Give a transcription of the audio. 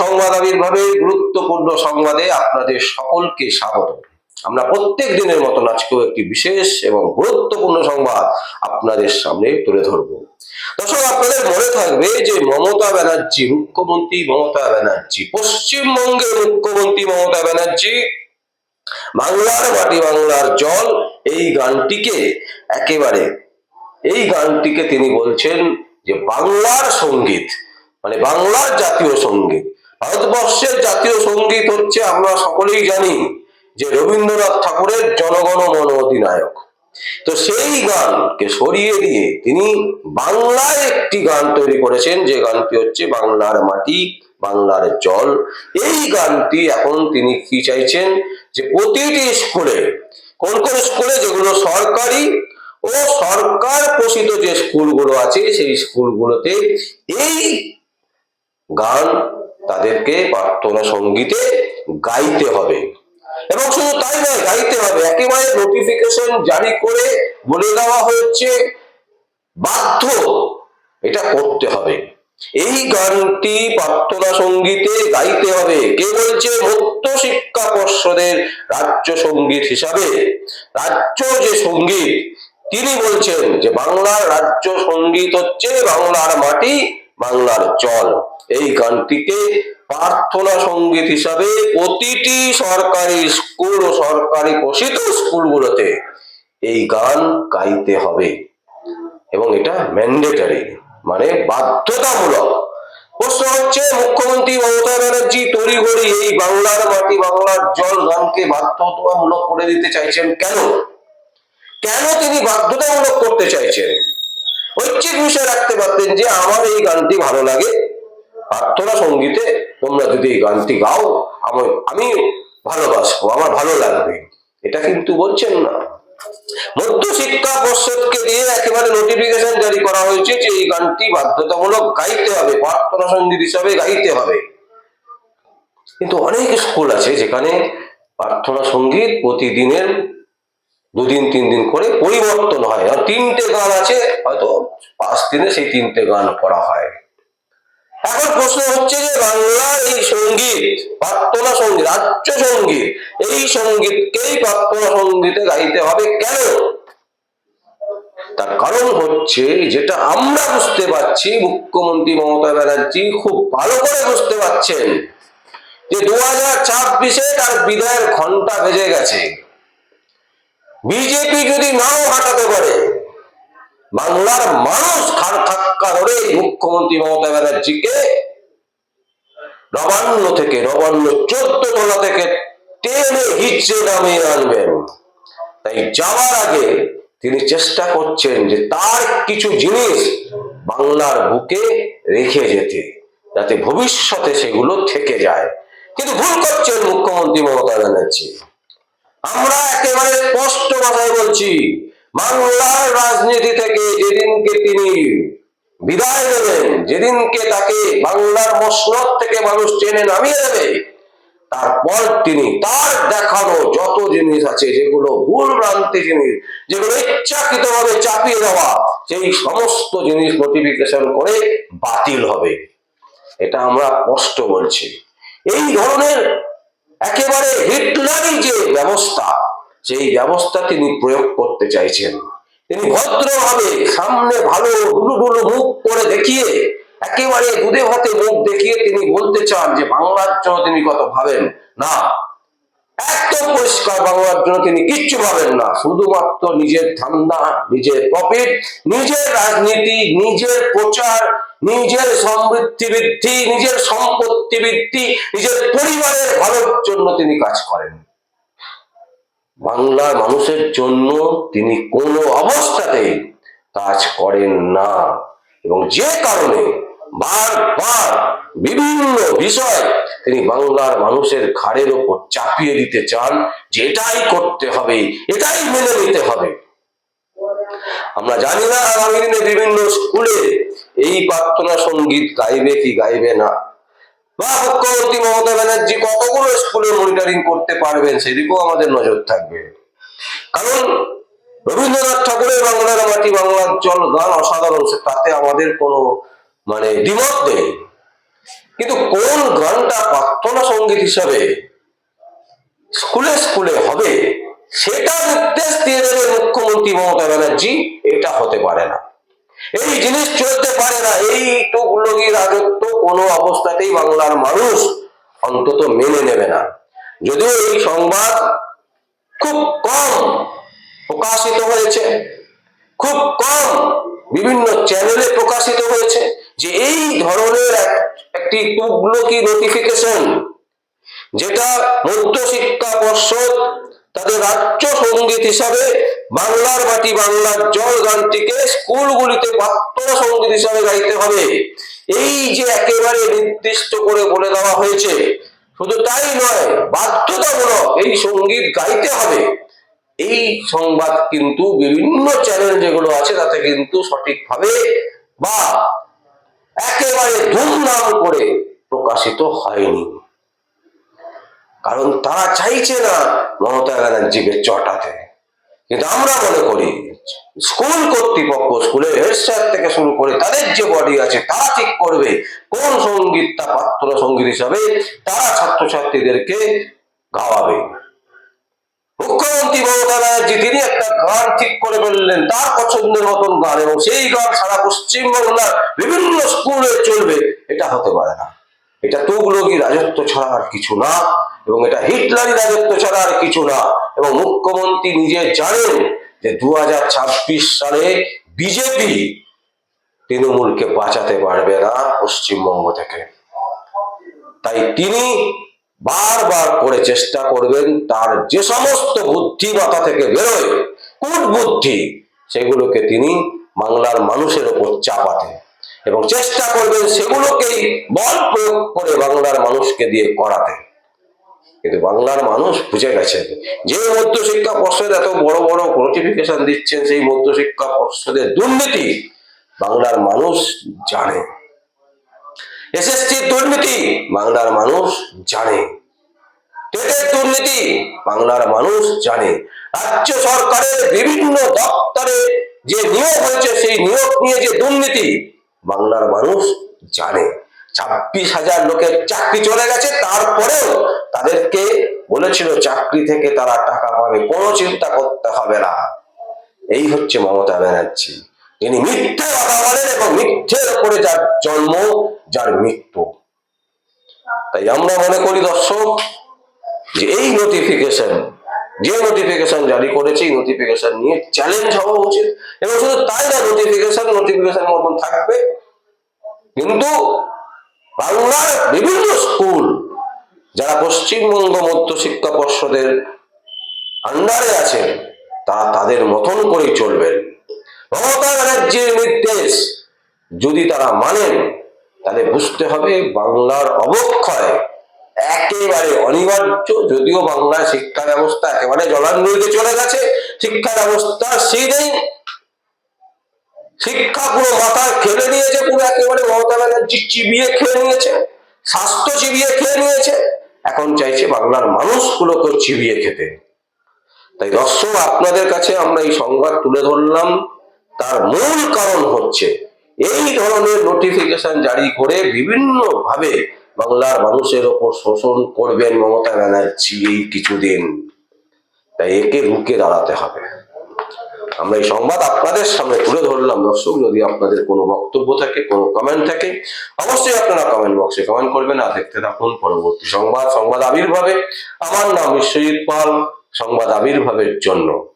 সংবাদ আবির্ভাবে গুরুত্বপূর্ণ সংবাদে আপনাদের সকলকে স্বাগত। আমরা প্রত্যেক দিনের মতন আজকেও একটি বিশেষ এবং গুরুত্বপূর্ণ সংবাদ আপনাদের সামনে তুলে ধরব। দর্শক, আপনাদের মনে থাকবে যে মমতা ব্যানার্জি মুখ্যমন্ত্রী, মমতা ব্যানার্জি, পশ্চিমবঙ্গের মুখ্যমন্ত্রী মমতা ব্যানার্জি, বাংলার মাটি বাংলার জল, এই গানটিকে একেবারে, এই গানটিকে তিনি বলছেন যে বাংলার সংগীত মানে বাংলার জাতীয় সংগীত। ভারতবর্ষের জাতীয় সংগীত হচ্ছে আমরা সকলেই জানি যে রবীন্দ্রনাথ ঠাকুরের জনগণ মন অধিনায়ক। তো সেই গানকে সরিয়ে দিয়ে তিনি বাংলায় একটি গান তৈরি করেছেন, যে গানটি হচ্ছে বাংলার মাটি, বাংলার জল। এই গানটি এখন তিনি কি চাইছেন যে প্রতিটি স্কুলে, কোন কোন স্কুলে যেগুলো সরকারি ও সরকার পোষিত যে স্কুলগুলো আছে, সেই স্কুলগুলোতে এই গান তাদেরকে প্রার্থনা সঙ্গীতে গাইতে হবে। এবং শুধু তাই নয়, গাইতে হবে। একেবারে নোটিফিকেশন জারি করে বলে দেওয়া হয়েছে, বাধ্য এটা করতে হবে। এই গানটি প্রার্থনা সঙ্গীতে গাইতে হবে। কে বলছে? মধ্য শিক্ষা পর্ষদের রাজ্য সংগীত হিসাবে। রাজ্য যে সংগীত, তিনি বলছেন যে বাংলার রাজ্য সংগীত হচ্ছে বাংলার মাটি, বাংলার জল। এই গানটিকে প্রার্থনা সংগীত হিসাবে প্রতিটি সরকারি স্কুল ও সরকারি পোষিত স্কুলগুলোতে এই গান গাইতে হবে। এবং এটা ম্যান্ডেটারি মানে বাধ্যতামূলক। প্রশ্ন হচ্ছে, মুখ্যমন্ত্রী মমতা ব্যানার্জি তড়িঘড়ি এই বাংলার মাটি বাংলার জল গানকে বাধ্যতামূলক করে দিতে চাইছেন কেন? কেন তিনি বাধ্যতামূলক করতে চাইছেন? ঐচ্ছিক বিষয় রাখতে পারতেন যে আমার এই গানটি ভালো লাগে। প্রার্থনা সঙ্গীতে তোমরা যদি এই গানটি গাও, আমি আমি ভালোবাসবো, আমার ভালো লাগবে। এটা কিন্তু বলছেন না। মধ্য শিক্ষা পর্ষদকে দিয়ে একেবারে নোটিফিকেশন জারি করা হয়েছে যে এই গানটি বাধ্যতামূলক গাইতে হবে, প্রার্থনা সংগীত হিসাবে গাইতে হবে। কিন্তু অনেক স্কুল আছে যেখানে প্রার্থনা সংগীত প্রতিদিনের দুদিন তিন দিন করে পরিবর্তন হয়। আর তিনটে গান আছে, হয়তো পাঁচ দিনে সেই তিনটে গান করা হয়। এখন প্রশ্ন হচ্ছে যে বাংলার এই সংগীত, প্রার্থনা সংগীত, রাজ্য সংগীত, এই সঙ্গীতকেই প্রার্থনা সঙ্গীতে গাইতে হবে কেন? তার কারণ হচ্ছে যেটা আমরা বুঝতে পারছি, মুখ্যমন্ত্রী মমতা ব্যানার্জি খুব ভালো করে বুঝতে পারছেন যে দু হাজার ছাব্বিশে তার বিদায়ের ঘণ্টা বেজে গেছে। বিজেপি যদি নাও হাঁটাতে পারে বাংলার মানুষ খান খাক্কা ধরে মুখ্যমন্ত্রী মমতা ব্যানার্জিকে নবান্ন থেকে, নবান্ন চোদ্দ তলা থেকে টেনে হিচড়ে নামিয়ে আনবেন। তাই যাওয়ার আগে তিনি চেষ্টা করছেন যে তার কিছু জিনিস বাংলার বুকে রেখে যেতে, যাতে ভবিষ্যতে সেগুলো থেকে যায়। কিন্তু ভুল করছেন মুখ্যমন্ত্রী মমতা ব্যানার্জি। আমরা একেবারে স্পষ্ট ভাষায় বলছি বাংলার রাজনীতি থেকে যেদিনকে তিনি বিদায় নেবেন, যেদিনকে তাকে বাংলার মসনদ থেকে মানুষ টেনে নামিয়ে দেবে, তারপর তিনি তার দেখানো যত জিনিস আছে, যেগুলো ভুল ভ্রান্তি জিনিস, যেগুলো ইচ্ছাকৃত ভাবে চাপিয়ে দেওয়া, সেই সমস্ত জিনিস নোটিফিকেশন করে বাতিল হবে। এটা আমরা স্পষ্ট বলছি। এই ধরনের একেবারে হিটলারি যে ব্যবস্থা সেই ব্যবস্থা তিনি প্রয়োগ করতে চাইছেন। তিনি ভদ্রভাবে সামনে ভালো ডুলু ডুলু মুখ করে দেখিয়ে, একেবারে দুধে ভাতে মুখ দেখিয়ে তিনি বলতে চান যে, বাংলার জন্য তিনি কত ভাবেন? না, একদম পরিষ্কার বাংলার জন্য তিনি কিচ্ছু ভাবেন না। শুধুমাত্র নিজের ধান্দা, নিজের প্রফিট নিজের রাজনীতি, নিজের প্রচার, নিজের সমৃদ্ধি বৃদ্ধি, নিজের সম্পত্তি বৃদ্ধি, নিজের পরিবারের ভালোর জন্য তিনি কাজ করেন। বাংলার মানুষের জন্য তিনি কোনো অবস্থাতে কাজ করেন না। এবং যে কারণে বারবার বিভিন্ন বিষয় তিনি বাংলার মানুষের ঘাড়ের ওপর চাপিয়ে দিতে চান যে এটাই করতে হবে, এটাই মেনে নিতে হবে। আমরা জানি না আগামী দিনে বিভিন্ন স্কুলে এই প্রার্থনা সংগীত গাইবে কি গাইবে না। বা মুখ্যমন্ত্রী মমতা ব্যানার্জি কতগুলো স্কুলে মনিটরিং করতে পারবেন সেদিকেও আমাদের নজর থাকবে। কারণ রবীন্দ্রনাথ ঠাকুরের বাংলার মাটি বাংলার জল গান অসাধারণ তাতে আমাদের কোনো মানে দ্বিমত নেই। কিন্তু কোন গানটা প্রার্থনা সংগীত হিসাবে স্কুলে স্কুলে হবে সেটা নির্দেশ দিয়ে দেবে মুখ্যমন্ত্রী মমতা ব্যানার্জি, এটা হতে পারে না। এই জিনিস চলতে পারে না। এই টুকলগি রাজত্ব কোনো অবস্থাতেই বাংলার মানুষ অন্তত মেনে নেবে না। যদিও এই সংবাদ খুব কম প্রকাশিত হয়েছে, খুব কম বিভিন্ন চ্যানেলে প্রকাশিত হয়েছে যে এই ধরনের এক- একটি টুকলকি নোটিফিকেশন যেটা মধ্যশিক্ষা পর্ষদ তাদের রাজ্য সংগীত হিসাবে বাংলার মাটি বাংলার জল গানটিকে স্কুলগুলিতে প্রার্থনা সংগীত হিসাবে গাইতে হবে। এই যে একেবারে নির্দিষ্ট করে বলে দেওয়া হয়েছে, শুধু তাই নয়, বাধ্যতামূলক এই সংগীত গাইতে হবে। এই সংবাদ কিন্তু বিভিন্ন চ্যানেল যেগুলো আছে, তাতে কিন্তু সঠিকভাবে বা একেবারে ধুমধাম করে প্রকাশিত হয়নি। কারণ তারা চাইছে না মমতা ব্যানার্জিকে চটাতে। কিন্তু আমরা মনে করি স্কুল কর্তৃপক্ষ স্কুলের হেড স্যার থেকে শুরু করে তাদের যে বডি আছে, তারা ঠিক করবে কোন সঙ্গীতটা পাত্র সংগীত হিসাবে তারা ছাত্রছাত্রীদেরকে গাওয়াবে। মুখ্যমন্ত্রী মমতা ব্যানার্জি, তিনি একটা গান ঠিক করে ফেললেন, তার পছন্দের মতন গান, এবং সেই গান সারা পশ্চিমবাংলার বিভিন্ন স্কুলে চলবে, এটা হতে পারে না। এটা তুগলকি রাজত্ব ছাড়া আর কিছু না, এবং এটা হিটলারি রাজত্ব ছাড়া আর কিছু না। এবং মুখ্যমন্ত্রী নিজে জানেন যে দু হাজার ছাব্বিশ সালে বিজেপি তৃণমূলকে বাঁচাতে পারবে না পশ্চিমবঙ্গ থেকে। তাই তিনি বারবার করে চেষ্টা করবেন তার যে সমস্ত বুদ্ধি মাথা থেকে বেরোয় কুট বুদ্ধি সেগুলোকে তিনি বাংলার মানুষের ওপর চাপাতে। এবং চেষ্টা করবেন সেগুলোকেই বল প্রয়োগ করে বাংলার মানুষকে দিয়ে করাতে কিন্তু বাংলার মানুষ বুঝে গেছেন যে মধ্যশিক্ষা পর্ষদ এত বড় বড় নোটিফিকেশন দিচ্ছেন, সেই মধ্যশিক্ষা পর্ষদের দুর্নীতি বাংলার মানুষ জানে। এসএসসির দুর্নীতি বাংলার মানুষ জানে। দুর্নীতি বাংলার মানুষ জানে। রাজ্য সরকারের বিভিন্ন দপ্তরে যে নিয়োগ হয়েছে, সেই নিয়োগ নিয়ে যে দুর্নীতি বাংলার মানুষ জানে। ছাব্বিশ হাজার লোকের চাকরি চলে গেছে, তারপরেও তাদেরকে বলেছিল চাকরি থেকে তারা টাকা পাবে, কোনো চিন্তা করতে হবে না। এই হচ্ছে মমতা ব্যানার্জি। তিনি মিথ্যে কথা বলেন এবং মিথ্যের উপরে যার জন্ম, যার মৃত্যু। তাই আমরা মনে করি দর্শক, যে এই নোটিফিকেশন যে নোটিফিকেশন জারি করেছে এই নোটিফিকেশন নিয়ে চ্যালেঞ্জ হওয়া উচিত। এবং শুধু তাই না নোটিফিকেশন নোটিফিকেশন মতন থাকবে। কিন্তু বাংলার বিভিন্ন স্কুল যারা পশ্চিমবঙ্গ মধ্য শিক্ষা পর্ষদের আন্ডারে আছেন তারা তাদের মতন করেই চলবেন মমতা ব্যানার্জির নির্দেশ, যদি তারা মানেন, তাহলে বুঝতে হবে বাংলার অবক্ষয় একেবারে অনিবার্য, যদিও বাংলার শিক্ষা ব্যবস্থা একেবারে জলাঞ্জলিতে চলে গেছে, শিক্ষা ব্যবস্থা সেই শিক্ষা পুরো মাথায় খেলে নিয়েছে পুরো একেবারে মমতা ব্যানার্জি চিবিয়ে খেয়ে নিয়েছে, স্বাস্থ্য চিবিয়ে খেয়ে নিয়েছে। এখন চাইছে বাংলার মানুষগুলোকে চিবিয়ে খেতে। তাই দর্শক, আপনাদের কাছে আমরা এই সংবাদ তুলে ধরলাম। তার মূল কারণ হচ্ছে, এই ধরনের নোটিফিকেশন জারি করে বিভিন্ন ভাবে বাংলার মানুষের ওপর শোষণ করবেন মমতা ব্যানার্জি এই কিছুদিন। তাই একে রুখে দাঁড়াতে হবে। আমরা এই সংবাদ আপনাদের সামনে তুলে ধরলাম। দর্শক, যদি আপনাদের কোনো বক্তব্য থাকে, কোনো কমেন্ট থাকে, অবশ্যই আপনারা কমেন্ট বক্সে কমেন্ট করবেন আর দেখতে থাকুন পরবর্তী সংবাদ সংবাদ আবির্ভাবে। আমার নাম বিশ্বজিৎ পাল, সংবাদ আবির্ভাবের জন্য।